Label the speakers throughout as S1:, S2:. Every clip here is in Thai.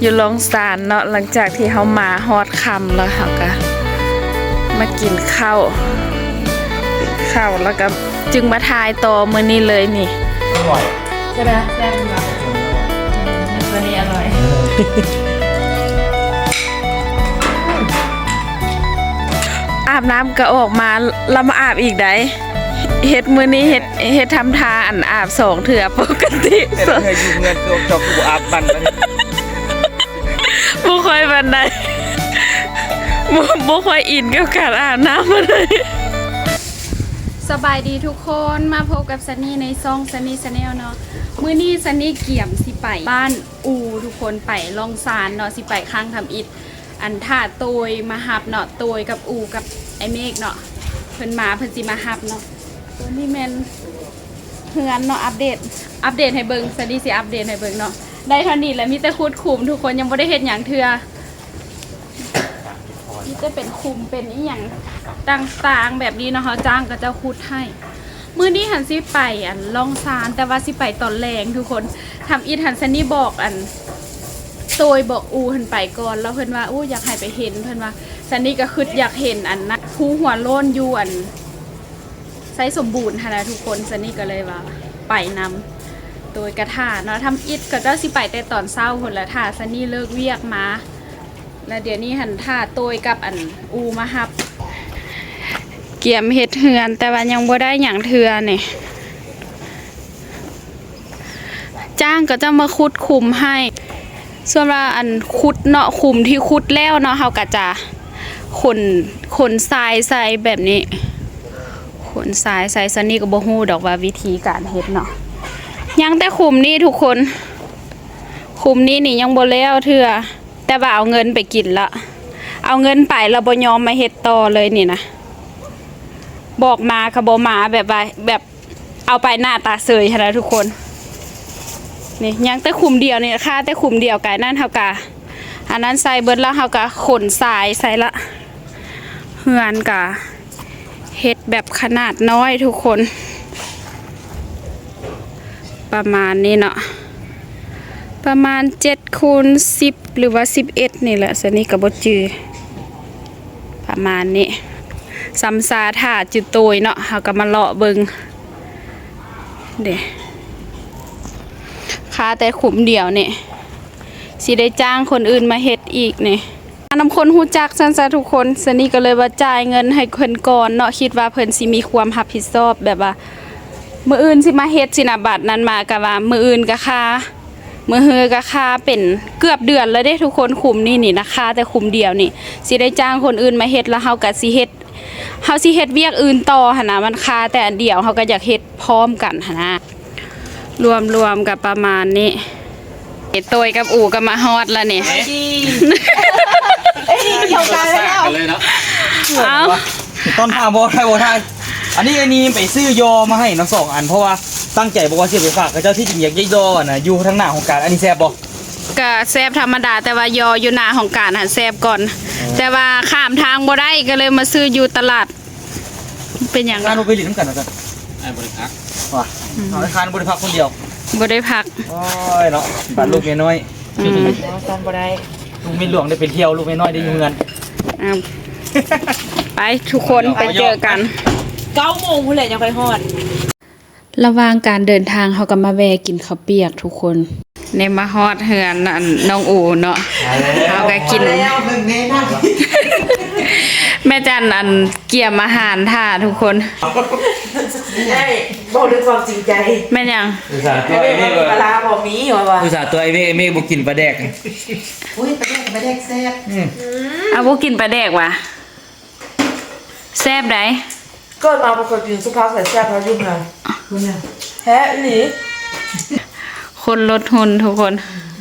S1: อยู่ลงสารเนาะหลังจากที่เขามาฮอดคำแล้วเขาก็มากินข้าวข้าวแล้วก็จึงมาทายต่อมื้อนี้เลยนี่
S2: อร่อย
S1: ใช่ไหมแซ่บมากตัวนี้อร่อยอาบน้ำก็ออกมาแล้วมาอาบอีกได้เฮ็ดมื้อนี้เฮ็ดเฮ็ดทำทาอันอาบสองเถื่อปกติ
S2: แต่เคยอยู่เงินเกือบจบกูอาบบันแล้วนี่
S1: บ่ ค่อยบันไดบ่บ่ค่อยอินกับการอาบน้ำมาเลยสบายดีทุกคนมาพบกับซันนี่ในซ่องซันนี่ชาแนลเนาะมื้อนี้ซันนี่เกี่ยมสิไปบ้านอูทุกคนไปลองซานเนาะสิไปข้างทำอิฐอันท่าโตยมาฮับเนาะโตยกับอูกับไอเมฆเนาะเพิ่นมาเพิ่นสิมาฮับเนาะตัวนี้แม่นเฮือนเนาะอัปเดต อัปเดตให้เบิ่งซันนี่สิอัปเดตให้เบิ่งเนาะ ได้เท่านี้แหล้วมีแต่คุดคุมทุกคนยังบ่ได้เฮ็ดหยังเทือที่จะเป็นคุมเป็นอีหยังต่างๆแบบนี้เนาะเขาจ้างก็จะคุดให้ มือนี้หันสิไปอันลองซานแต่ว่าสิไปตอนแรงทุกคนทำอีทันซันนี่บอกอันโตยบอกอูหันไปก่อนแล้วเพิ่นว่าอู้อยากให้ไปเห็นเพิ่นว่าซันนี่ก็คืออยากเห็นอันนะผู้หัวโล้นอยู่อันไซส์สมบูรณ์ค่ะนะทุกคนซันนี่ก็เลยว่าไปนำ โดยกระถาเนาะทำอิดก็จะสิไปแต่ตอนเช้าคนละท่าซันนี่เลิกเวียกมาแล้วเดี๋ยวนี้หันท่าโตยกับอันอูมาฮับ เกี่ยมเฮ็ดเฮือน แต่ว่ายังบ่ได้หยังเทือนี่ยจ้างก็จะมาขุดคุมให้ ส่วนว่าอันขุดเนาะคุมที่ขุดแล้วเนาะเฮาก็จะขนขนทรายใส่แบบนี้ขนทรายใส่ซันนี่ก็บ่ฮู้ดอกว่าวิธีการเฮ็ดเนาะ ยังแต่คุมนี่ทุกคน คุมนี้นี่ยังบ่แล้วเทื่อแต่ว่าเอาเงินไปกินละ เอาเงินไปแล้วบ่ยอมมาเฮ็ดต่อเลยนี่นะบอกมาค่ะบ่มาแบบว่าแบบเอาไปหน้าตาเสยค่ะนะทุกคนนี่ยังแต่คุมเดียวนี่ค่าแต่คุมเดียวกันนั่นเฮากะอันนั้นใส่เบิร์ดแล้วเฮากะขนสายใส่ละเฮือนกะเฮ็ดแบบขนาดน้อยทุกคน ประมาณนี้เนาะประมาณ7คูณ10หรือว่า11นี่แหละสนี่กับบจือ ประมาณนี้ซัมซาถาจุดโตยเนาะเฮาก็มาเลาะเบิงเด้ค่าแต่ขุมเดียวเนี่สิได้จ้างคนอื่นมาเฮ็ดอีกเนี่ยนำคนฮู้จักซั่นซะทุกคนสนี่ก็เลยว่าจ่ายเงินให้เพิ่นก่อนเนาะคิดว่าเพิ่นสิมีความรับผิดชอบแบบว่า มืออื่นสิมาเฮ็ดสินะบัตรนั้นมาก็ว่ามืออื่นก็ค่ามือเฮือก็ค่าเป็นเกือบเดือนแล้วเด้ทุกคนคุมนี่นี่นะคะ แต่คุมเดียวนี่สิได้จ้างคนอื่นมาเฮ็ดแล้วเฮาก็สิเฮ็ดเฮาสิเฮ็ดเวียกอื่นต่อหนะมันค่าแต่อันเดียวเฮาก็อยากเฮ็ดพร้อมกันหนะรวมรวมกับประมาณนี้เฮ็ดโตยกับอู่ก็มาฮอดแล้วนี่
S3: เกี่ยวกันแล้ว
S2: กันเลยเนาะ
S1: เอ้า
S2: ต้นทางบอไทยบอไทย อันนี้ไอ้นี่ไปซื้อยอมาให้น้องสองอันเพราะว่าตั้งใจบอกว่าเสียไปฝากกับเจ้าที่จริงอยากได้ยออะนะอยู่ทางหน้าของการอันนี้แซ่บบอก
S1: ก็แซบธรรมดาแต่ว่ายออยู่หน้าของการหันแซบก่อน แต่ว่าข้ามทางบ่ได้ก็เลยมาซื้ออยู่ตลาด เป็นอย่าง
S2: การ
S1: นั้น
S2: โนไปหลินน้ำกันนะจ๊ะ
S4: ไอ้บริพัก
S2: ว่ะเอาไอ้คานบริพักคนเดียว
S1: บ่ได้พัก
S2: โอ้ยเนาะบ้านลูกเมียน้อย
S1: อืม
S3: ตอนบ่ได้
S2: ลูกเมียหลวงได้ไปเที่ยวลูกเมียน้อยได้อยู่เงิน
S1: อะไปทุกคนไปเจอกัน
S3: เก้าโมงพุ่นแหละยังไปฮอด
S1: ระหว่างการเดินทางเขาก็มาแวะกินข้าวเปียกทุกคน ในมาฮอดเฮือนอันน้องอูเนาะเขาก็กินแม่จันอันเกี่ยมอาหารท่าทุกคน
S3: ได้บอกด้วยความจริงใจ
S1: แม่นยัง
S2: อุตส่าห์ตั
S3: ไม่
S2: วไอ้
S3: ได้
S2: เมฆ
S3: ปลาร้าบอกมีว่าว่า
S2: อุตส่าห์ตัวไอ้เมฆไอ้เมฆบอกกินปลาแดก
S5: อุ้ยไปแดกไปแดกแซ่บ
S1: เอาพวกกินปลาแดกวะแซ่บได
S3: เกิดมาประกวดกินสุภาพใส่แซ่บแล้วยุ่งเลย
S5: คุณน่ะ
S3: แฮะหนี
S1: คนลดหุ่นทุกคน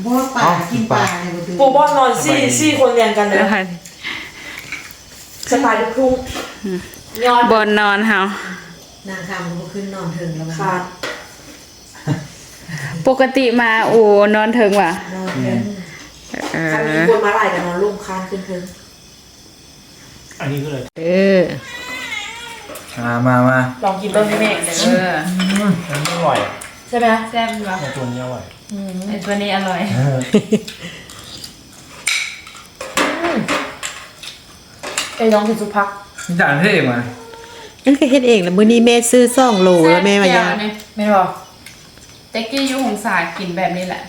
S5: บัวป่ากินปลาเนี่ยบ่ดู
S3: ปูบ้านนอนซี่ซี่คนเรียนกันเลย
S1: แล้วค่ะ
S3: สไตล์ลูกทุ่งย้อน
S1: บอนนอนเฮานา
S5: งคำก็ขึ้นนอนถึงแล้ว
S3: ขาด
S1: ปกติมาอูนอนถึงว่ะ
S5: นอนถึง
S1: เอ
S3: ถ้ามี
S1: อ
S3: คนมาไหลกันนอนลุ่มคานขึ้นขึ้น
S2: อันนี้ก็เลย
S1: เออ
S2: มามามา
S3: ลองกินต้นพี่เมฆเด้
S1: อ
S2: มันไม่อร่อย
S3: ใช่ไหม
S1: แซ่บปะไอ้
S2: ตัวนี้อร่อยอืม
S1: ไอตัวนี้อร่อย เออ
S3: ไอ้น้องกินสุพัก
S2: นี่จานเท่เองมา
S5: นั่นคือเฮ็ดเองแล้วมื้อนี้แม่ซื้อซองโหลแล้วแม่มายา
S3: ไม่หรอก
S1: เต็กกี้ยุหงสายกินแบบนี้แหละ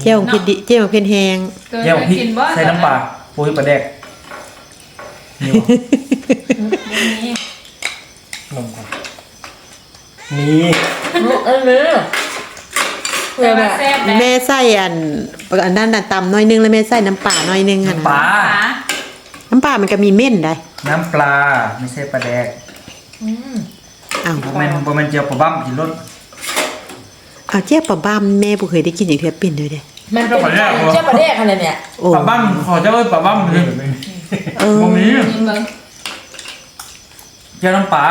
S5: เจ้าของเพิ่นดิเจ้าขงเพิ่นแฮง
S1: เกิน
S2: แย่กวกิ
S1: นบ่
S2: ใส่น้ำปลาปูยปลาแดกนี่ว
S1: นี่
S3: เออเลยเอ
S1: แต่
S3: อแบ
S1: ว่า
S3: บ
S1: แซ่บนะ
S5: แม่ใส่อันอันนั้นน่ะตำหน้อยนึงแล้วแม่ใส่น้ำปลาหน้อยนึงหั่น
S2: น้ำปลา
S5: น้ำปลามันก็มีเม่นได้
S2: น้ำปลา ไม่ใช่ปลาแดก
S5: อ้าว
S2: โบแมนโบแมนเจียวปลาบ้ามกินรส
S5: เอาเจี๊ยบปลาบ้ามแม่บ่เคยได้กินอย่างเทื่อเป็นเลยเด้
S3: มันเป็นเจ้าประเดกขนาดเนี่ย
S5: โอ้
S2: ปลาบ้ามขอเจ้าเอ้ยปลาบ้ามเลย
S5: เออ
S2: บ่มี
S1: นี่มึง
S2: เจียวน้ำปลา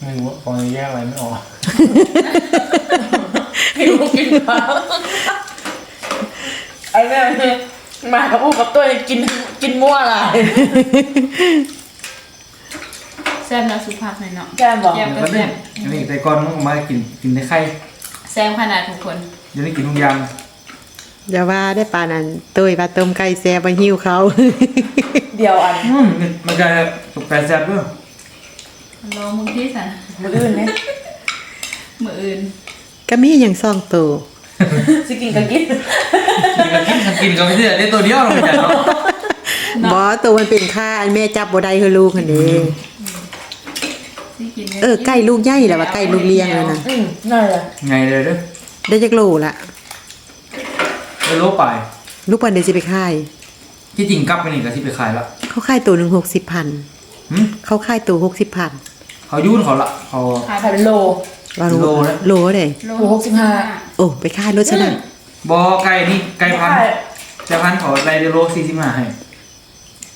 S4: ไม่รู้ว่าฟองจะแยกอะไรไม่ออก
S3: ให้ลูกกินปลาไอ้แม่มากับพูกับตัวกินกินมั่วอะไร
S1: แซ่บนะสุภาพหน่อยเนาะ
S3: แก้มบอก
S1: แก้มก็
S2: ก็
S1: แซ่
S2: เนี่ย
S1: บ
S2: อันนี้แต่ก่อนมึงมากินกินในไข่
S1: แซ่บขนาดทุกคน
S2: เดี๋ยวนี้กินทุกอย่าง
S5: อย่าว่าได้ปานนั้นตุ้ยว่าต้มไก่แซ่บบ่หิวเขา
S3: เดียวอัน
S2: อืมมันจะสุกแปรแซ่บด้วย
S1: รอมึงที่สัน
S3: มืออื่นไหม
S1: มืออื่น
S5: ก็มีอย่างซ่องโตว
S3: สิกินกันกิน
S2: กินกับกินกันกินกับไม่ใช่ได้ตัวเดียวเราไม่จัดเนาะ
S5: บ่ตัวมันเป็นค่าอันแม่จับบ่ได้คือลูกหั่นเด้
S1: ที่กิน
S5: เออไก่ลูกใหญ่แล้วว่าไก่ลูกเลี้ยงแล้วนะ
S3: อืมนั่นแหละ
S2: ไงเลยเด้อ
S5: ได้จักโลละ
S2: ได้โลไป
S5: ลูกปันได้สิไปขาย
S2: ที่จริงกลับไปนี่ก็สิไปขายละ
S5: เขาขายตัวหนึง60,000
S2: หึ
S5: เขาขายตัว60,000
S2: เขายุ่นเขาละเขา
S3: ขายเป็นโล
S5: ว่า
S2: โลละ
S5: โลเด้
S1: โล
S3: หกสิบห้า
S5: โอ้ไปขายรถชนะ
S2: บอไก่นี่ไก่พันธุ์ไก่พันธุ์เขาไรเดโลสี่สิบห้าให้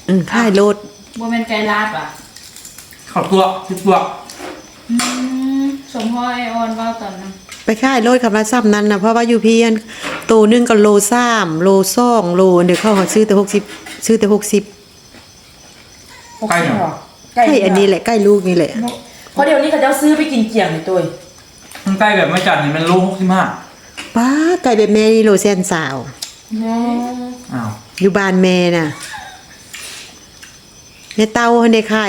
S5: อืมขายรถ
S1: บ่แม่นไก่ลาดว่ะ
S2: เขาตัวสิบตัว
S1: อืมสมพ่อไอออนเว่าตอนนั้น
S5: ไปขายรถคำละซ้ำนั้นนะเพราะว่าอยู่เพียนตัวหนึงก็โล3โล2โลเดี๋ยวเขาเขาซื้อแต่60ซื้อแต่60
S3: หกสิบเหรอ
S5: ใกล้อันนี้แหละใกล้ลูกนี่แหละ
S3: เพราะเดี๋ยวนี้เขาจะซื้อไปกินเกี่ยงในตัว
S2: มันไก่แบบไม่จัดนี่มันโลหกสิบห้า
S5: ป้าไก่แบบแม่นี่โลแสนสาว
S2: อ้าว
S5: อยู่บ้านแม่น่ะในเต้าให้ได้ไข่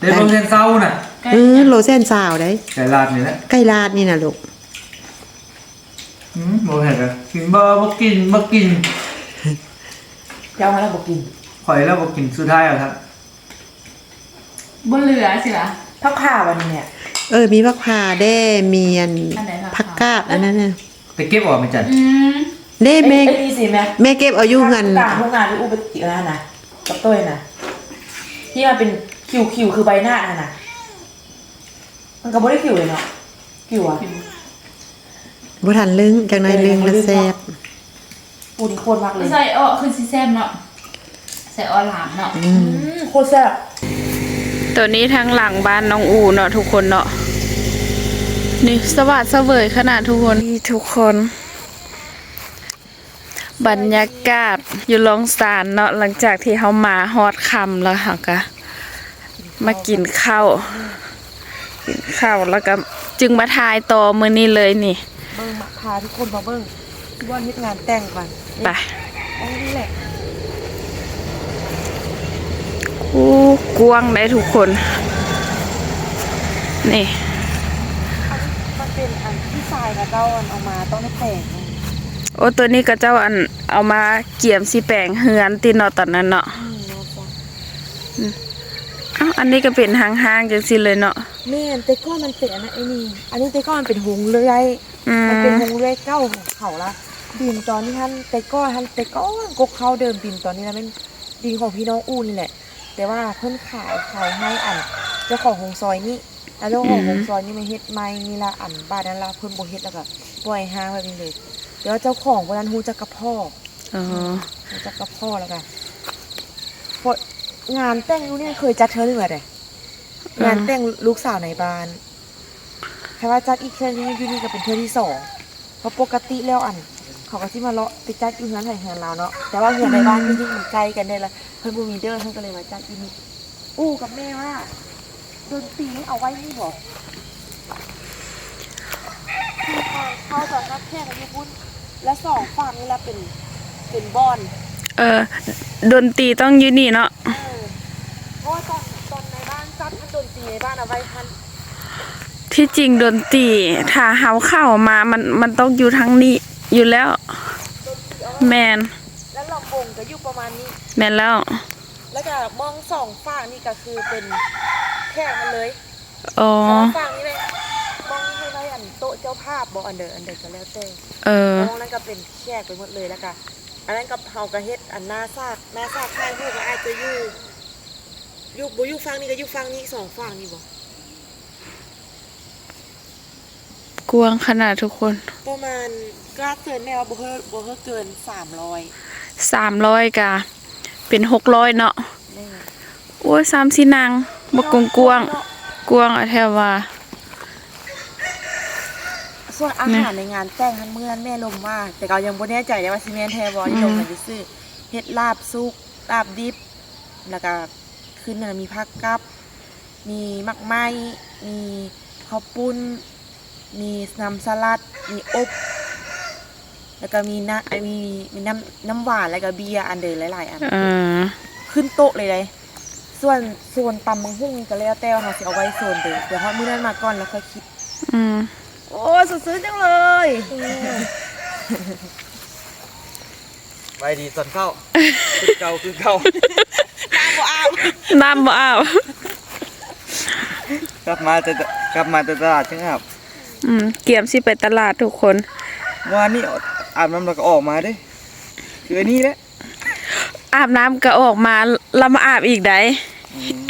S2: เดโลเซนเซาน่ะ
S1: ไก่
S5: เออโลแสนสาวได้
S2: ไก่ลาดนี่แหละ
S5: ไก่ลาดนี่น่ะลูก
S2: อืมโมเห็นเลยกินบ่บ่กินบ่กิน
S3: จะเอามาแล้วบอกกิน
S2: ข่อยแล้วบ่กินสุดท้ายเอาครับ
S1: บ่เหลือสิล่ะ
S3: พักข้าววันนี้เนี่ย
S5: เออ มีผักพาได้มีอัน
S1: อันไหนผั
S5: ผั
S1: ก
S5: ก
S1: กาด
S5: กาดอันนั้นน่ะ
S2: ไปเก็บออกไม่จัด
S1: อืม
S5: เด้
S3: ไอ้
S5: แม่
S3: ไอ้นี่สิแม่
S5: แม่เก็บเอาอยู่หัน
S3: ต่างพวกงานที่อุปตินะนะกับตัวนะที่มันเป็นคิวคิวคือใบหน้าน่ะนะมันก็ไม่ได้คิวเลยเนาะคิวอะ
S5: บ่ทันลึงจังน้อยลึงแล้วแซ่บ
S3: ปูนี่โคตรมากเลย
S1: ใส่อ้อคือสิแซ่บเนาะใส่อ้อหลามเนาะ
S3: อืมโคตรแซ่บ
S1: ตัวนี้ทางหลังบ้านน้องอูเนาะทุกคนเนาะนี่สวัสดเสวยขนาดทุกคนนี่ทุกคน บรรยากาศอยู่ลองสารเนาะหลังจากที่เขามาฮอดคำแล้วค่ะก็มากินข้าวกินข้าวแล้วก็จึงมาทายต่อมือนี้เลยนี่
S3: เบิ้งพาทุกคนมาเบิ้งว่าเฮ็ดงานแต่งก่อน
S1: ไป
S3: นี่แหละ
S1: อู้กวางได้ทุกคน นี่
S3: มันเป็นอันที่ทรายนะเจ้าอันเอามาต้องได้แต่ง
S1: โอ้ตัวนี้ก็เจ้าอันเอามาเกี่ยมสีแปลงเฮือนติเนาะตอนนั้นเนาะเอ้าอันนี้ก็เป็นห้างๆจังสิเลยเนาะ
S6: แม่นแต่ก้อนมันเป็นอันนั้นไอ้นี่ อันนี้แต่ก้อนมันเป็นหงเลื้อย
S1: อืม
S6: มันเป็นหงเลื้อยเก้าของเขาละดินตอนนี้ท่านแต่ก้อนท่านแต่ก้อนกกเขาเดิมดินตอนนี้นะเป็นดินของพี่น้องอูนี่แหละ แต่ว่าเพิ่นขายขายให้อันเจ้าของหงซอยนี่แล้วเจ้าของหงซอยนี่มาเฮ็ดไม้นี่ละอันบ้านนั้นละเพิ่นบ่เฮ็ดแล้วก็ปล่อยห้างแบบนี้เลยเดี๋ยวเจ้าของวันนั้นฮู้จักกับพ่อ
S1: อ๋อ
S6: รู้จักกับพ่อแล้วกันพองานแต่งลูกเนี่ยเคยจัดเธอหรือเปล่าเด้งานแต่งลูกสาวในบ้านแค่ว่าจัดอีกเทื่อนึงอยู่นี่ก็เป็นเทื่อที่สองเพราะปกติแล้วอัน เขาก็ที่มาเลาะไปจัดอยู่เฮือนไห้เฮือนเราเนาะแต่ว่าเฮือนในบ้านจริงๆมันไกลกันได้ละเพิ่นบ่มีเด้อเพิ่นก็เลยมาจัดที่นี่อู้กับแม่ว่าดนตรีเอาไว้นี่บอกคือเขาจะนับแค่กันอยู่บุญและสองฝั่งนี่ละเป็นเป็นบอน
S1: เออดนตรีต้องอยู่นี่เนาะ
S6: เพราะว่าตอนตอนในบ้านจัดท่านโดนตีในบ้านเอาไว้ท่าน
S1: ที่จริงดนตรีถ้าเฮาเข้ามามันมันต้องอยู่ทางนี้ อยู่แล้ว แมน
S6: แล้วลำวงก็อยู่ประมาณนี้
S1: แมนแล้ว
S6: แล้วก็มองสองฝั่งนี่ก็คือเป็นแค่มันเลย
S1: อ๋อ
S6: สองฝั่งนี่เลยมองให้ไว้อันโต๊ะเจ้าภาพบ่อันเดออันเดอก็แล้วแต่
S1: เออ
S6: มองนั้นก็เป็นแขกไปหมดเลยแล้วก็อันนั้นก็เฮาก็เฮ็ดอันหน้าซากหน้าซากข้างหูก็อาจจะอยู่อยู่บ่อยู่ฝั่งนี้ก็อยู่ฝั่งนี้สองฝั่งนี่บ่
S1: ก วางขนาดทุกคน
S6: ประมาณกล้าเกินแม่ว่าบ่เฮิบ่เฮิเกิน300
S1: สามร้อยกะเป็นหกร้อยเนาะ
S6: แม่
S1: โอ้ยสามสินางบกกวงกวางกวางอะแทว่า
S6: ส่วนอาหารในงานแต่งทั้งเมื่อนแม่ลมว่าแต่เรายังบ่แน่ใจเลยว่าสิแม่นแท้บ่ที่ลงกันซื้อเฮ็ดลาบซุกลาบดิบ แล้วก็ขึ้นน่ะมีผักกับ มีมักไหม้มีข้าวปุ้น มีน้ำสลัด มีอบแล้วก็มีน้ำมีมีน้ำน้ำหวานแล้วก็เบียร์อันเดอหลายๆอัน
S1: เออ
S6: ขึ้นโต๊ะเลยเลยส่วนส่วนตำบังหุ่งนี่ก็แล้วแต่ว่าเราสิเอาไว้ส่วนเดียวเดี๋ยวพอมื้อนั้นมาก่อนแล้วค่อยคิด
S1: อืม
S6: โอ้สดชื่นจังเลย
S2: ไปดีตอนเข้าคือเก่าคือเก่า
S1: น้ำบ่อ้าว
S2: กลับมาแต่กลับมาแต่ตลาดจังครับ
S1: อืมเกียมสิไปตลาดทุกคน
S2: วันนี้อาบน้ำแล้วก็ออกมาเด้คืออันนี้แหละ
S1: อาบน้ำก็ออกมาแล้วมาอาบอีกได้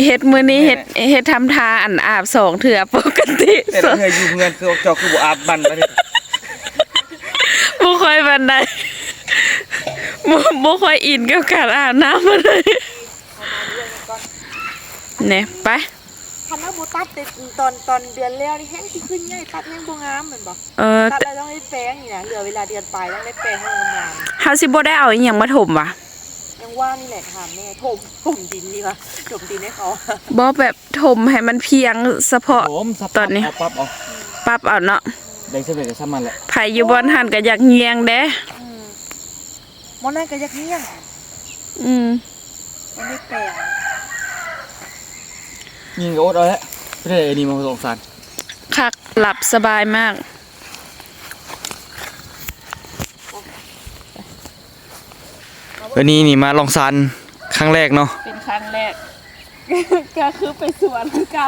S1: เฮ็ดมื้อนี้เฮ็ดเฮ็ดทำทาอันอาบสองเถื่อปกติ
S2: แต่เราเคยอยู่เงินคือเจ้าคือบ่อาบบันไปเลย
S1: บ่ค่อยบันไดบ่บ่ค่อยอินกับการอาบน้ำมาเลยเนี่ยไป
S6: คันว่าบูตัดแต่ตอนตอนเดือนแล้วนี่แห้งที่ขึ้นใหญ่ตัดแห้งบ่งามเหมือนบ่
S1: เออ
S6: ตัดแล้วต้องได้แปรงนี่นะเหลือเวลาเดือนปลายต้องได้แปรงให้งาม
S1: เฮาสิบ่ได้เอาอีหยังมาถมวะ
S6: ๆยังว่านี่แหละถามแม่ถมถมดินดีกว่าถมดินให้เขา
S1: บ่แบบถมให้มันเพียงเฉพาะ
S2: ผมสับ
S1: ตอนนี้
S2: เอาปั๊บเอา
S1: ปรับเอาเนาะ
S2: ได้เสร็จก็ซ้ำมันแหละ
S1: ไผอยู่บ่หันก็อยากเงียงเด้
S6: มอนั่นก็ยักเงี้ยง
S1: อืม
S6: มันได้แปรง
S2: ยิงกับโอ๊ตเอาแล้วไม่ได้ไอ้นี่มาสงสาร
S1: คักหลับสบายมาก
S2: อันนี้นี่มาลองซันครั้งแรกเนาะ
S1: เป็นครั้งแรก ก็คือไปสวนคือเก่า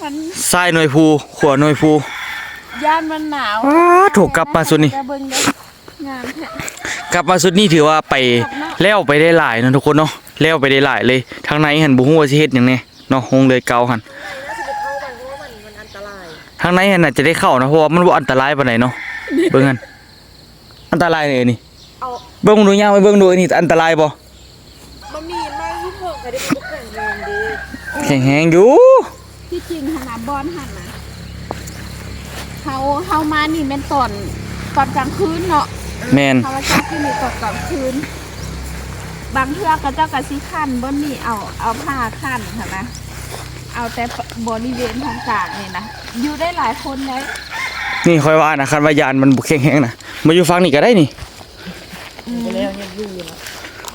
S1: มัน
S2: ทรายหน่วยภูขวหน่วยภู
S1: ย่านมันหนาว
S2: ว้าถูกกลับมาสุดนี่
S1: แต่เบิ่งเด้องามแท้
S2: กลับมาสุดนี่ถือว่าไปแล้วไปได้หลายเนาะทุกคนเนาะ แล้วไปได้หลายเลยทางในหันบ่ฮู้ว่าสิเฮ็ดหยังแน่เนาะคงเลยเก่าหัน
S6: น่าจะไปเข้าไปเพราะว่ามันมันอันตราย
S2: ทางในหันน่ะจะได้เข้านะเพราะว่ามันบ่อันตรายปานใดเนาะเบิ่งหันอันตรายเลยนี่
S6: เอา
S2: เบิ่งดูย่างไปเบิ่งดูอันนี่อันตรายบ่
S6: มันมีมาที่เพิ่งก็ได้เป็นแข่งแรงดี
S2: แข็งแฮงอยู่
S1: ที่จริงหันนะบอลหันนะเฮาเฮามานี่แม่นตอนตอนกลางคืนเนาะ
S2: แม่น
S1: เขาว่าเจ้าที่นี่ตอนกลางคืน บางเทื่อก็เจ้าก็สิคั่นบ่นี่เอาเอาผ้าคั่นค่ะนะเอาแต่บริเวณทางกลางนี่นะอยู่ได้หลายคนเลย
S2: นี่ค่อยว่านะคันว่ายานมันบ่แข็งแฮงนะมาอยู่ฝั่งนี้ก็ได้นี่
S6: ไปแล้วยังอยู่เนาะ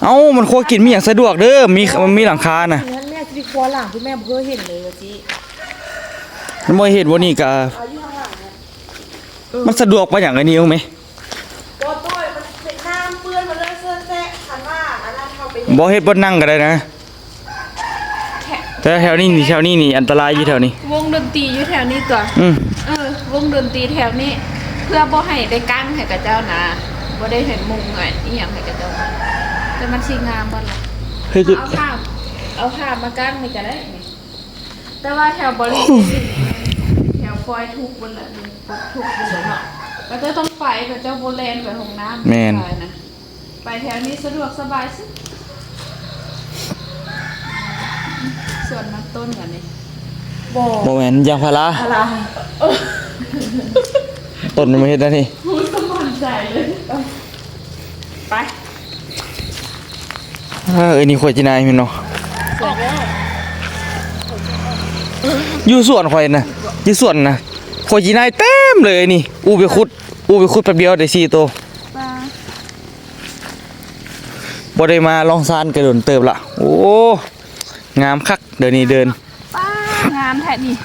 S2: เอ้ามันครัวกินมีหยังสะดวกเด้อมีมันมีหลังคาน่ะ
S6: ทีนั้นแม่จะไปครัวหลังที่แม่เพิ่งเห็นเลยว่าจี
S2: มันบ่เห็นว่านี่ก็
S6: เอาอยู่ข้างหลังนะ
S2: มันสะดวกปานหยังไอ้นี่รู้ไหม
S6: โบ่
S2: เฮ็ดบ่นั่งก็ได้นะ แต่แถวนี้นี่แถวนี้นี่อันตรายอยู่แถวนี้
S1: วงดนตรีอยู่แถวนี้ตัว
S2: อืม
S1: เออ วงดนตรีแถวนี้ เพื่อบ่ให้ได้กั้งให้กับเจ้านะบ่ได้เห็นมุงไงอีหยังให้กับเจ้านะแต่มันสิงามบ่ล่ะ
S2: เฮ้ย
S1: เอาผ้าเอาผ้ามากั้งนี่ก็ได้นี่แต่ว่าแถวบริเวณนี่แถวฟอยทุกบนละนี่ทุกบนละเนาะก็จะต้องไปกับเจ้าโบแลนไปห้องน้ำไปนะไปแถวนี้สะดวกสบายสิ ส่วนน้ำต้นกันนี่
S6: บ่
S2: บ่แม่นยางพารา
S6: อะไร
S2: ต้นมันบ่เฮ็ดได้นี่
S1: พูดสมอนใจเลยไป
S2: เอออันนี้ข่อยจินายแม่นเนาะอยู่สวนข่อยน่ะอยู่สวนน่ะข่อยจินายเต็มเลยนี่ อูไปขุด อูไปขุดแป๊บเดียวได้4ตัว
S1: ปลา
S2: บ่ได้มาลองซานกระโดนเติบละโอ้ งามคักเดี๋ยวนี้เดิน
S1: ป้างามแท้นี่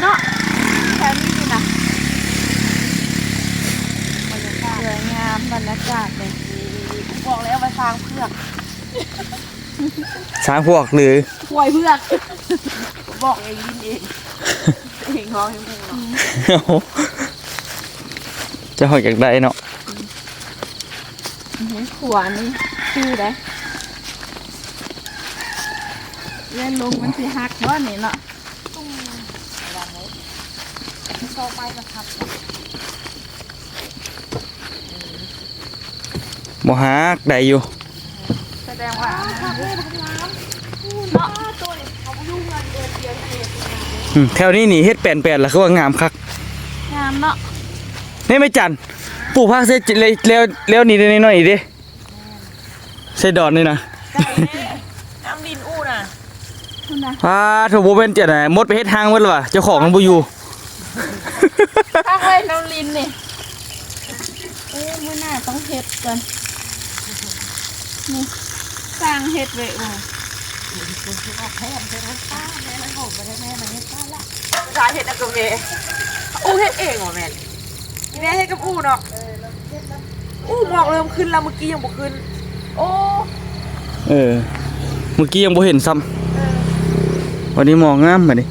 S1: เนาะแท้นี่นะบรรยากาศสวยงามบรรยากาศเลย
S6: บอกแล้วว่าสร้างเพือก
S2: ช้างพวกหรือ
S6: ป่วยเพือกบอกเองยินเองเองร้องให้มึงเนาะ
S2: จะหอกอยากได้เนาะ
S1: ขวานี่ ชื่อได้เล่นลงมันสิหักว่านี่เนาะ
S2: บ่ฮักได้อยู่
S1: แสดงว่า
S2: อืมแถวนี้นี่เฮ็ดแปลนแปลนแล้วคือว่างามคัก
S1: งามเนาะ
S2: นี่ไม่จันปลูกผักเสร็จเลยแล้วแล้วนี่ได้น้อยๆอีกเด้ ใส่ดอนนี่นะ
S6: น้ำดินอู้น่ะ
S1: คุณนะ
S2: พาถูกบ่เป็นจังได๋มดไปเฮ็ดทางหมดแล้วว่ะเจ้าของมันบ่อยู่
S1: ถ้าไว้น้ำลินนี่เอ้ยมื้อหน้าต้องเฮ็ดกันนี่สร้างเฮ็ดไว้โอ้
S6: ชาเห็ดกับเมอู้เห็ดเองเหรอแม่นนี่แม่เห็ดกับอู้เนาะอู้หมอกเริ่มขึ้นแล้วเมื่อกี้ยังบ่ขึ้น โอ้
S2: เออเมื่อกี้ยังบ่เห็นซ้ำวันนี้มองงามบัดนี้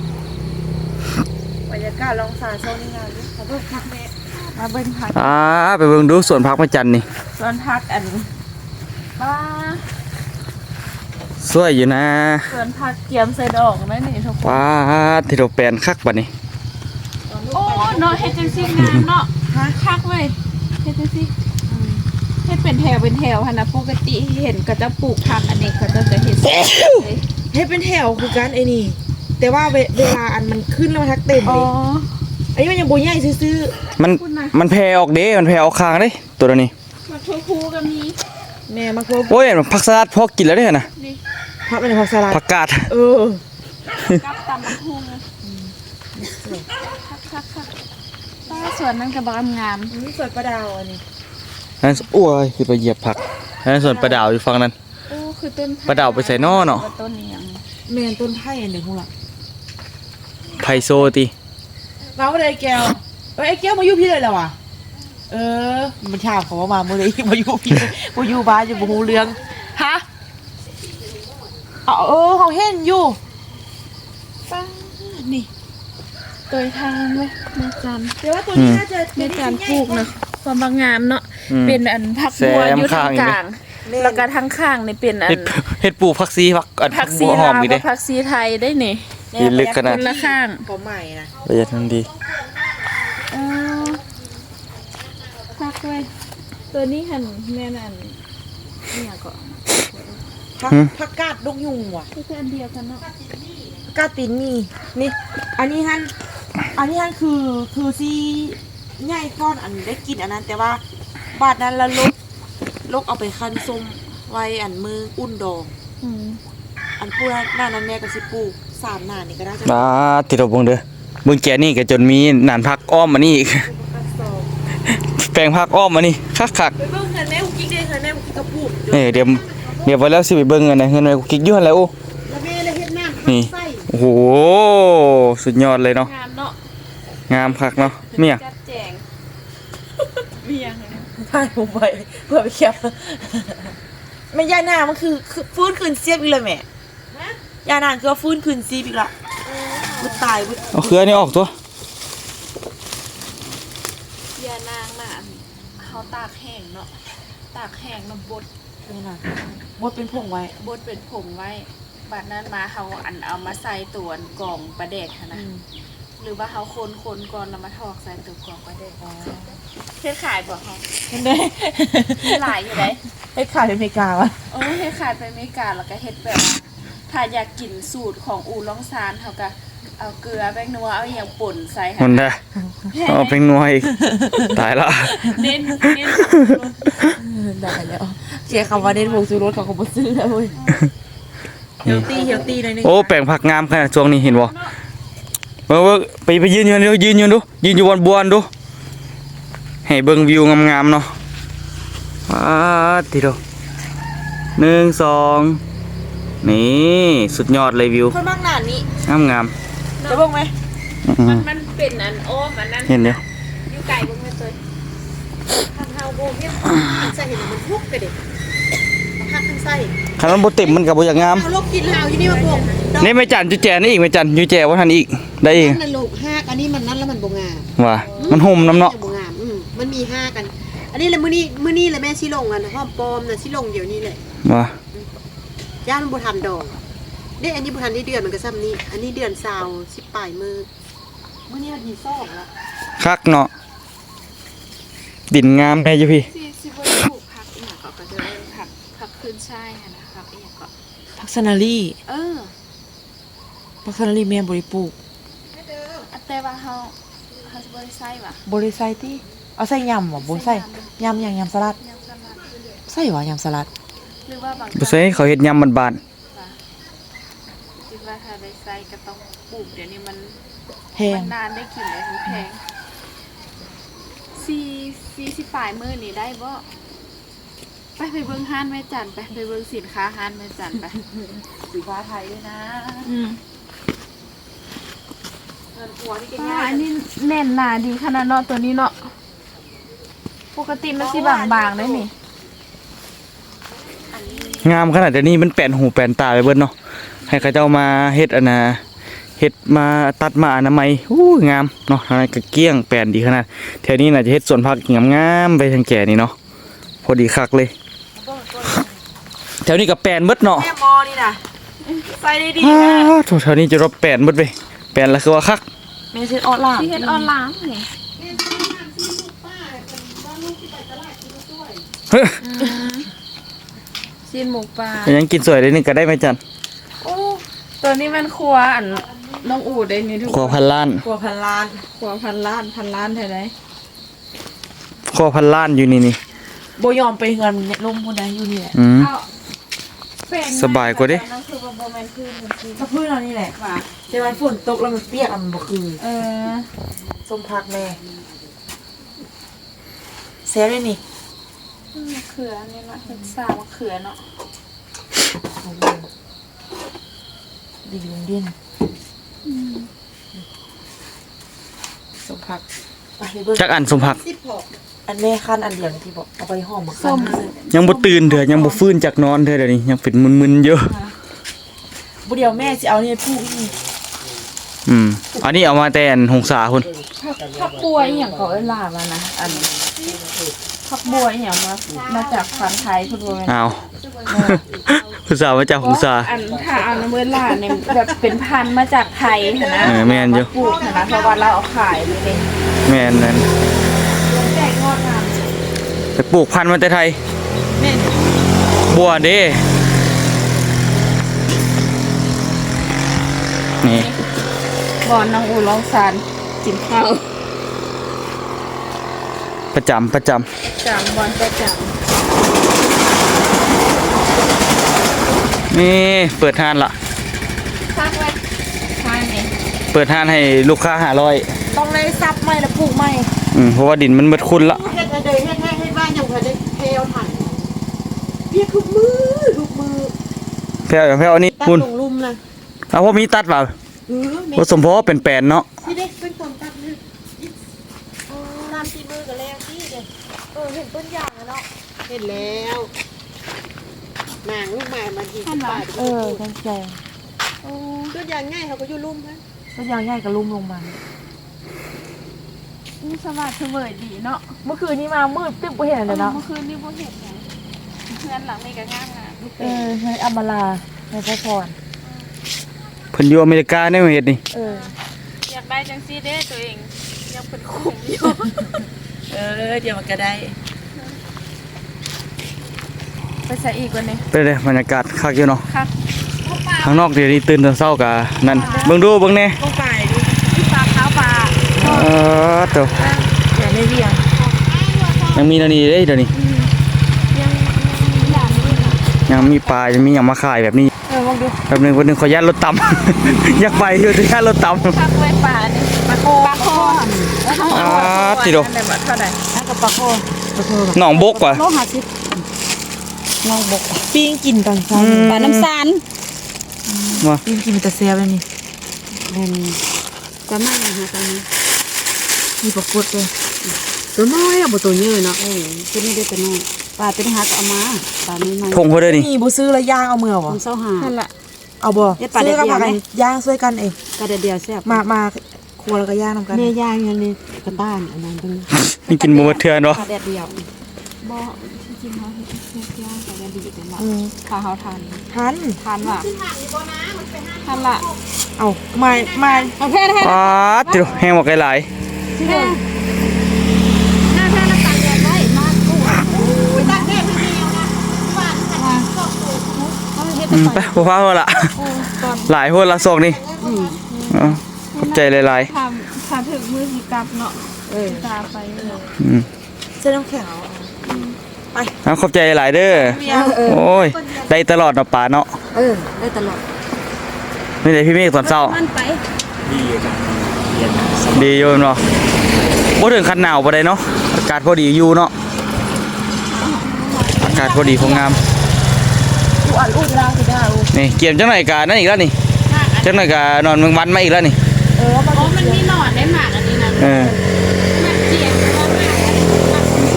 S6: บรรยากาศลองสาโซนนี่งามดิขอโทษพักแม่
S1: มาเบิ่งผัก
S2: อ่าไปเบิ่งดูสวนผักมาจันนี่
S1: ส่วนผักอันป้า
S2: สวยอยู่นะ
S1: ส่วนผักเกียมใส่ดอกนั่นนี่ทุกคน
S2: ว้าที่เราแปลนคักบัดนี้
S1: โอ้เนาะเฮ็ดจังซี่งามเนาะคักเว้ยเฮ็ดจังซี่ เฮ็ดเป็นแถวเป็นแถวหั่นน่ะปกติเห็นก็จะปลูกผักอันนี้เขาจะจะเฮ็ด
S6: เฮ็ดเป็นแถวคือกันไอ้นี่ แต่ว่าเวเวลาอันมันขึ้นแล้วมันทักเต็ม
S1: อ๋
S6: เล
S1: อย
S6: อันนี้มันยังบ่ใหญ่ซื่อ
S2: มันมันแพรออกเด้ มันแพรออกคางเด้ ตัวนี้
S1: มาทูพูก็มี
S6: ๆแม่มาครบ
S2: โอ้ยผักสลัดพอกินแล้วเด้อนะ
S6: พักเป็นผักสลัด
S2: ผักกาด
S6: เออ
S1: กับตำบักหุ่งคักคักคักป้าสวนนั้นก็บ่งาม
S6: นี่สวยประดาวอันนี้
S2: นั่นโอ้ยคือไปเหยียบผักนั่นส่วนปลาดาวอยู่ฝั่งนั้น
S1: โอ้คือต้น
S2: ปลาดาวไปใส่นอเนาะ
S1: ต้นนี้ยัง
S6: แม่นต้นไผ่อันเดียวของเรา
S2: ไพโซติ
S6: เราไม่ได้แก้วเอ้ยไอ้แก้วมาอยู่พี่เลยเหรอวะเออ มันถามเขาว่ามาเมื่อไรมาอยู่พี่มาอยู่บ้านอยู่บ่ฮู้เรื่องฮะเอาเออเขาเห็นอยู่
S1: ป้านี่ตัวทางเว้ยแม่จัน
S6: แต่ว่าตัวนี้น่าจะ
S1: แม่จันปลูกนะ ความบางงามเนาะ
S2: อืม
S1: เป็นอันผักบัว
S2: แซม
S1: อยู่ทาง
S2: ข้าง
S1: ก
S2: อีกไหม
S1: ลางแล้วก็ทางข้างนี่เป็นอัน
S2: เฮ็ดเฮ็ดปลูกผักซีผักอัน
S1: ผักซี
S2: บัวหอ
S1: ลามว
S2: อีก
S1: กั
S2: เด้
S1: บผักซีไทยได้นี่
S2: กินลึกขนาด
S1: คนละข้าง
S6: เขาใหม่นะ
S2: ประหยัดทันดี
S1: เออพักไว้ตัวนี้หันแม่นอันเนี่ยก็
S6: พักพักกาดลูกยุงว่ะ
S1: ไม่ใช่อันเดียวกันเนาะ
S6: พักกาดตีนนี่นี่ อันนี้ฮันอันนี้ฮันคือคือซี ใหญ่ก้อนอันได้กินอันนั้น แต่ว่าบาดนั้นละลกลกเอาไปคั้นส้มไว้อันมืออุ่นดอง
S1: อืม
S6: อันปูหน้านั้นแม่ก็สิปลูกสามหน้านี่ก็ได้จะ
S2: อ่าติดเราเบิ่งเด้อเบิ่งแกนี่ก็จนมีหนานผักอ้อมมานี่อีก แปลงผักอ้อมมานี่คัก
S6: ไปเบิ่งเงินแม่กุ๊กกิ๊กเด้เงินแม่กุ๊กกิ๊กก็ปลูกอยู่
S2: ๆนี่เดี๋ยวเดี๋ยวไว้แล้วสิไปเบิ่งกันนะเงินไว้กูกิ๊กอยู่หั่นแหล้วโอ้
S6: แล้วแม่เลยเฮ็ดน้ำ
S2: นี่
S6: ใส่
S2: โอ้โหสุดยอดเลยเนาะ
S1: งามเนาะ
S2: งามคักเนาะเมีย
S1: จัดแจงเมีย ง
S6: ถ่ายผมไปเพื่อไปแคปแม่ย่าหน้ามันคือคือฟื้นคืนเสียบอีกเลยแม่ยาหน้าคือว่าฟื้นคืนซีบอีกละบุตายบุ
S2: เอาเครือนี่ออกตัว
S1: ยานางน่ะเขาตากแห้งเนาะตากแห้งน้ำบด
S6: นี่นะมดเป็นผงไว้
S1: บดเป็นผงไว้บัดนั้นมาเขาอันเอามาใส่ตัวกล่องปลาแดกหั้นนะ หรือว่าเขาคนคนก่อนแล้วมาทอกใส่ตัวกล่องปลาแดกเฮ็ดขายบ่เขา
S6: เห็นไหม
S1: มีหลายอยู่เลย
S6: ไอ้ขายอเมริกาวะ
S1: โอ้เฮ็ดขายไปอเมริกาแล้วก็เฮ็ดแบบถ้าอยากกินสูตรของอูล่องซานเขาก็เอาเกลือแป้งนัวเอาอหย่างป่นใส่
S2: มั
S1: ค่ะ
S2: นได้เอาเป็นนัวอีก ตายละ
S1: เน้นเน้น
S6: ได้แล้วเชียร์คำว่าเด่นวงซื้อรถเขาก็บ่ซื้อแล้วเว้ยเฮลตี้เฮลตี้หน่อยนึง
S2: โอ้แปลงผักงามขนาดช่วงนี้เห็นบ่เบิ่งเบิ่งไปไปยืนยืนดูยืนยืนดูยืนอยู่บนบวนดูให้เบิ่งวิวงามๆเนาะอ่าทีเดียวหนึ่งสองนี่สุดยอดเลยวิว
S6: คนบางหนานี้
S2: งามงาม
S6: จะบ้งไหม
S2: ๆอืม
S1: มันเป็นอันโอ้มอันนั้น
S2: เห็นเดียว
S1: อยู่ไก่บ่แม่นตัว
S6: ทำเฮาโบเพียงใส่เห็นมันพุกกันเด็ก พักข้างใส่
S2: คันมันบ่เต็มมันก็บ่อยากงาม
S6: เอาลูกกินเฮาอยู่นี่มาพวก
S2: นี่ไม่จันจุแจนี่อีกไม่จันจุแจว่าทันอีกได้อีก
S5: นั่นลูกห้าอันนี้มันนั่นแล้วมันบ่งาม
S2: ว่ามันห่มน้ำเนาะ
S5: บ่งามอืมมันมีห้ากัน อันนี้แหละมื้อนี้มื้อนี้แหละแม่สิลงอันหอมปลอมน่ะสิลงเดี๋ยวนี้แหละ
S2: ว่า
S5: ย่านมันบ่ทันดอกเด้อันนี้บ่ทันได้เดือนมันก็ซ้ำนี้อันนี้เดือนซาวสิปลายมือมื้อนี้วันที่สองแล้ว
S2: คักเนาะดินงามแน่จ้ะพี่
S1: สิสิบ่ได้ปลูกผักอีหยังก็ก็จะเริ่มผัก ผักขึ้นช่ายหั่นนะผักอีหยังก็
S3: พักซนารี
S1: เออ
S3: พักซนารีแม่บริปลูก
S1: อันแต่ว่าเฮาเฮาสิบ่ได้ใส่ว่ะ
S3: บริใส่ที่เอาใส่ยำว่ะบ่ใส่ยำอย่างยำสลัด
S1: ยังสลัด
S3: ใส่ว่ะยำสลัด
S1: หรือว่าบาง
S2: บ่ใช่เขาเฮ็ดยำบาน
S1: คิดว่าถ้าได้ใส่ก็ต้องปลูกเดี๋ยวนี้มัน
S3: แพง
S1: มันนานได้กินเลยมันแพงสี่สี่สิบปลายมื้อนี่ได้บ่ ไปไปเบิ่งห้านแม่จันไปไปเบิ่งสินค้าห้านแม่จันไป
S6: สีฟ้าไทยด้วยนะ
S1: อืม
S6: เงินหัวนี่ก็
S1: อ่า
S6: ง่าย
S1: อันนี้แน่นหนาดีขนาดเนาะตัวนี้เนาะปกติมันสิบางๆได้นี่
S2: ๆงามขนาดเดี๋ยวนี้มันแปลนหูแปลนตาไปเบิดเนาะให้เขาเจ้ามาเฮ็ดอันน่ะเฮ็ดมาตัดมาอนามัยอู้งามเนาะทางนั้นก็เกลี้ยงแปลนดีขนาดแถวนี้น่าจะเฮ็ดสวนผักงามๆไปทางแก่นี่เนาะพอดีคักเลย แถวนี้ก็แปลนเบิดเนาะ
S6: แม่มอนี่นะใส่ได้ดี
S2: อ้า
S6: นะ
S2: วโถ่แถวนี้จะรบแปลนเบิดไปแปลนแล้วคือว่าคัก
S6: แม่ซื้อออนไลน์
S1: ที่เฮ็ดออนไลน์นี่
S2: เฮ้ย
S1: ซีนหมูปลา
S2: ยังกินสวยได้นี่ก็ได้ไหมจัน
S1: โอ้ตัวนี้มันครัวอันน้องอูดได้นี่ทุก
S2: ครัวพันล้าน
S6: กลัวพันล้าน
S1: ครัวพันล้านพันล้านเท่าไหร่
S2: ครัวพันล้านอยู่นี่นี่
S3: โบยอมไปเงินลมคนใดอยู่นี่แหละ
S2: อืม
S1: เอาเป็น
S2: สบายกว่าดิ
S1: นั่นคือบ่บ่แม่นคือมันคือ
S3: ถ้าพื้นเรานี่แหละ
S1: ว่า
S3: แต่วันฝนตกแล้วมันเปียกอะมันบ่คือ
S1: เออ
S3: ส้มพักแม่แซ่ด้วยนี่
S1: มะเขือนี่เนาะเฮ็ดสามะเขือเนาะ
S3: ดีลุงเด่นส้มพักไปเบิ่ง
S2: จักอันสมผัก
S3: อันแม่คั้นอันเดียวที่บอกเอาไปห่อมาคั้นซื้อ
S2: ยังบ่ตื่นเถอะยังบ่ฟื้นจากนอนเถอะเดี๋ยวนี้ยังเป็นมึนๆเยอะ
S3: บุเดียวแม่สิเอานี่พูกนี่
S2: อืม อันนี้เอามาแต่อันหงสาพุ่น
S1: ผักผักบัวอีหยังก็เอิ้นลามานะอันผักบัวอีหยังมามาจากฝั่งไทยพุ่นบ่แม่น
S2: อ้าวผู้สาวมาจากหงสา
S1: อันถ้าเอาน้ำเมื่อลาเนี่ยแบบเป็นพันธุ์มาจากไทยหั่นนะ
S2: เออแม่นอยู่า
S1: ปลูกหั่นนะเพราะว่าเราเอาขายเลยเด้
S2: แม่นนั่น
S1: แจกงอดงาม
S2: ไปปลูกพันธุ์มาแต่ไทยบัวเด้นี่
S1: บอนน้องอูลองซานกินข้าว
S2: ประจำประจำ
S1: จำบอนประจ
S2: นี่เปิดห้านละำ
S1: พักไว้ทางนี้
S2: เปิดห้านให้ลูกค้าหาร้อย
S3: ต้องเลยซับใหม่แล้วปลูกใหม่
S2: อืมเพราะว่าดินมันหมดคุณละ
S5: เฮ็ดให้เดยเฮ็ดให้ให้บ้านยังพอได้เทเอาถันเปียกทุกมือทุกมือ
S2: แพ้วอย่างแพ้วอันนี้
S5: ตัด
S2: คุณ
S5: ลงลุ่มนะ
S2: เอาพวกมีตัดเปล่า
S5: เออแม่
S2: ว่าสมพอเป็นแปลนเนาะ
S5: ที่ได้เป็นคนตัดนี่อ๋อตามที่มือกันแล้วที่เด้เออเห็นต้นยางอะเนาะเห็นแล้วหมางลูกหมายมาทีสิบบาท
S3: เออตั้งใจ
S1: โอ้
S5: ต้นยางง่ายเขาก็อยู่ลุ่มฮะ
S3: ต้นยางใหญ่กับลุ่มลงมา
S1: นี่สวัสดิ์เสวยดีเนาะ
S3: เมื่อคืนนี้มามืดตึ๊บบ่เห็นเลยเนาะ
S1: เมื่อคืนนี่บ่เห็นหยังเพื่อนหลังนี่ก็งามงาม
S3: เออในอัมมาลาในพระพร
S2: เพิ่นอยู่อเมริกาได้มาเฮ็ดนี่
S3: เออ
S1: อยากได้จังซี่เด้ตัวเองยังเป็นขุมอยู่
S3: เออ เดี๋ยวมันก็ได้
S1: ไปใส่อีกวันนี้
S2: ไปเลยบรรยากาศคักอยู่เนาะ
S1: ครับ
S2: ข้างนอกเดี๋ยวนี้ตื่นตอนเช้ากะนั่นเบิ่งดูเบิ่งแน่
S3: ต้องไปดู
S1: ปลาขาวปลา
S2: เออเดี๋ยว
S3: แต่ไม่เรียง
S2: ยังมีนานี้เด้เดี๋ยวนี้
S1: ยังอย่างนี้นะ
S2: ยังมีปลายังมีหยังมาขายแบบนี้
S3: เออมองดู
S2: แป๊บหนึงคนหนึงขอยัดรถต่ำอยากไปอยู่ที่ยัดรถต่ำ
S1: พักไว้ปลานี่ปลาโคปลาโคแล้วเขา
S2: อ่า
S1: เอา
S2: ติโด
S1: อันไหนมาเท่าไหร่
S3: นั่นกับปลาโคปลาโค
S2: หนองบกว่ะ
S5: โลหะสิบนอกบก
S6: ปิ้งกินตอนเช้า
S5: ปลาน้ำซาน
S2: ว่า
S6: ปิ้งกินมันจะแซ่บเลยนี่
S5: เป็นก็ไม่นะฮะตอนนี้
S6: มีปลากดเลย
S5: ตัวน้อยอะบ่ตัวเยอะเนาะเออตัวนี้ได้ตัวน้อยปลาตัวนี้หาก็เอามาปลานี้มา
S2: ทงเขาเด้อนี่
S6: นี่บ่ซื้อแล้วย่างเอาเมื่อ
S5: ข
S6: วะ
S5: องเศร้าหา
S1: นั่นแหละ
S6: เอาบ่
S5: เฮ็ดปลา
S6: ซื้อกับ
S5: เดียว
S6: มา
S5: ไหม
S6: กันย่างช่วยกันเอง
S5: กระเดียวแซ่บ
S6: มามาครัวแล้วก็ย่างนำกัน
S5: แม่ย่างอย่างนี้กันบ้านอันนั้นตรงนี้
S2: นี่กินบ่หมดเทื่อเนาะ
S5: ปลาแดดเดียว
S1: บ่ที่จริงเขาเฮ็ดเฮ็ดย่างแต่ก็ดีแต่ว่า
S6: อืม
S1: ถ้าเขาทาน
S6: ทัน
S1: ทานว่ะทานละ
S6: เอามามา
S5: เอาแพ้แพ้
S2: อ๋อติวแห้งบ่ไกลหลาย
S5: ที่ เดิมหน้าแพ้น้ำตาลแดดไว้มาตู้อุ้ยตาแดดไม่มีเอานะหวานขนาดสองตัวเขาเฮ็ด
S2: อืมไปบ่ฟ้าพอละหลายคนละซองนี่อ๋อขอบใจหลาย
S1: ทำทำถึงมือสิกลับเนาะเออตาไปเลย
S2: ๆอืม
S6: เส้นน้ำแข็งเอา
S2: เอาขอบใจหลายเด้อโอ้ยได้ตลอดเนาะป่าเนาะ
S5: เออ ได้ตลอด
S2: นี่ได้พี่เมฆตอนเช้า
S5: มันไป
S2: ดี อยู่เนาะบ่ถึงขั้นหนาวบ่ได้เนาะอากาศพอดีอยู่เนาะอากาศพอดีพองาม
S6: อูอันอูกล้างสิได้อู
S2: นี่เกี่ยมจังหน่อยกานั่นอีกแล้วนี่จังหน่อยกานอนเมืองวันมาอีกแล้วนี่
S6: เออมัน
S1: โอ้มันมีหนอนได้หมากอันนี้นะ
S2: เออ
S1: หมากเจียนก็หมากอันนี้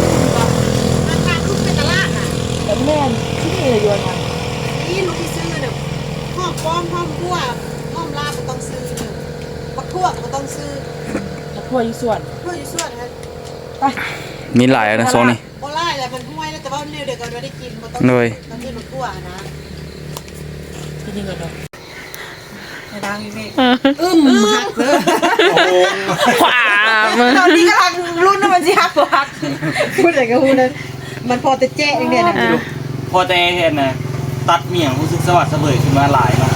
S1: มันทางขึ้นไปตลาดน่ะ
S6: เดี๋ยวแม่ที่นี่เลยโยนมา
S5: นี่ลูกที่ซื้อเนี่ยหอมป้อมหอมคั่วหอมลาบก็ต้องซื้อเนี่ย บักทั่วก็ต้องซื้อ
S6: มาทั่วอยู่ส่วน
S5: ทั่วอยู่ส่วนนะไป
S2: มีหลายนะโซองนี่
S5: โบราณแหละมันห้วยแล้วแต่ว่าเนี่ยเดี๋ยวกันไม่ได้กินบ่ต้อง
S2: เลย
S5: ต้องกินบักทั่วนะ
S6: ที่นี่เงินเนาะดังพี่เมฆ
S5: อึ้มหักเลย
S1: ขวาม
S6: ตอนนี้กำลังรุ่นน้ำมันสิฮักบ่ฮัก
S5: พูดอะไรก็พูดนั้นมันพอจะแจ้งเนี่ยนะ
S2: พอแต่เห็นนะตัดเมี่ยงรู้สึกสวัสดิ์เสบยขึ้นมาหลายเนาะ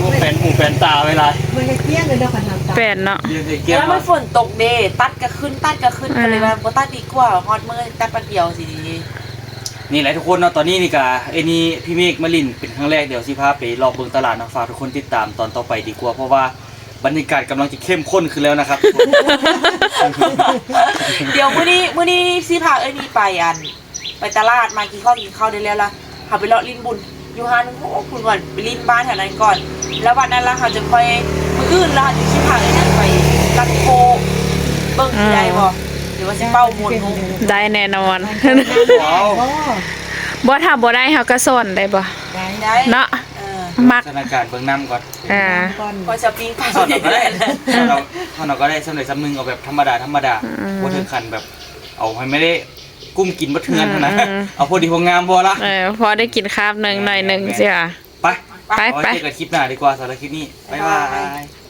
S5: โอ้ยไง
S2: แฟนหูแฟนตาเวลา
S5: มันก็เกี้ยงเลยเนาะขันน้ำตา
S1: แปดเนาะ
S2: เรียนเกี่ยว
S6: แล้วมันฝนตกเดตัดก็ขึ้นตัดก็ขึ้น
S1: อ่า
S6: กันเลยว่าบ่ตัดดีกว่าฮอดมื้อตัดปันเดียวสิ
S2: นี่แหละทุกคนเนาะตอนนี้นี่กะไอ้นี่พี่เมฆมาลินเป็นครั้งแรกเดี๋ยวสิพาไปรอบเบิงตลาดเนาะฝากทุกคนติดตามตอนต่อไปดีกว่า เพราะว่าบรรยากาศกำลังจะเข้มข้นขึ้นแล้วนะครับ
S6: เดี๋ยวมื้อนี้มื้อนี้สิพาเอ้ยนี่ไปอัน ไปตลาดมากินข้าวกินข้าวได้แล้วล่ะหาไปเลาะลิ้นบุญอยู่ฮันโอ้คุณก่อนไปลิ้นบ้านแถวนั้นก่อน แล้ววันนั้นล่ะเขาจะค่อยมื้ออื่นล่ะจะสิพาเอ้ยนั่นไปรัดโคเบิ่งสิได้บ่หรือว่าสิเป้ามวนงู
S1: ได้แน่นอน
S2: ว้าว
S1: บ่ถ้าบ่ได้เขาก็สอนได้บ่
S6: ได้
S1: เนาะ
S6: เออ
S1: มัก
S2: สถานการณ์เบื้องน้ำก่อน
S1: อ่า
S6: พอจะปิ้งไป
S2: ถ้าเราก็ได้ถ้าเราถ้าเราก็ได้สำเร็จสำนึงเอาแบบธรรมดาธรรมดา
S1: อืม
S2: บ่ถึงขั้นแบบ เอาให้ไม่ได้กุ้มกินบ่เทือนเท่านะ
S1: อืม
S2: เอาพอดีพองามบ่ละ
S1: เออพอได้กินคาบหนึ่งหน่อยหนึ่งสิค่ะ
S2: ไป
S1: ไป
S2: เอา
S1: ไป
S2: ไว้เจอกันคลิปหน้าดีกว่าสำหรับคลิปนี้บ๊ายบาย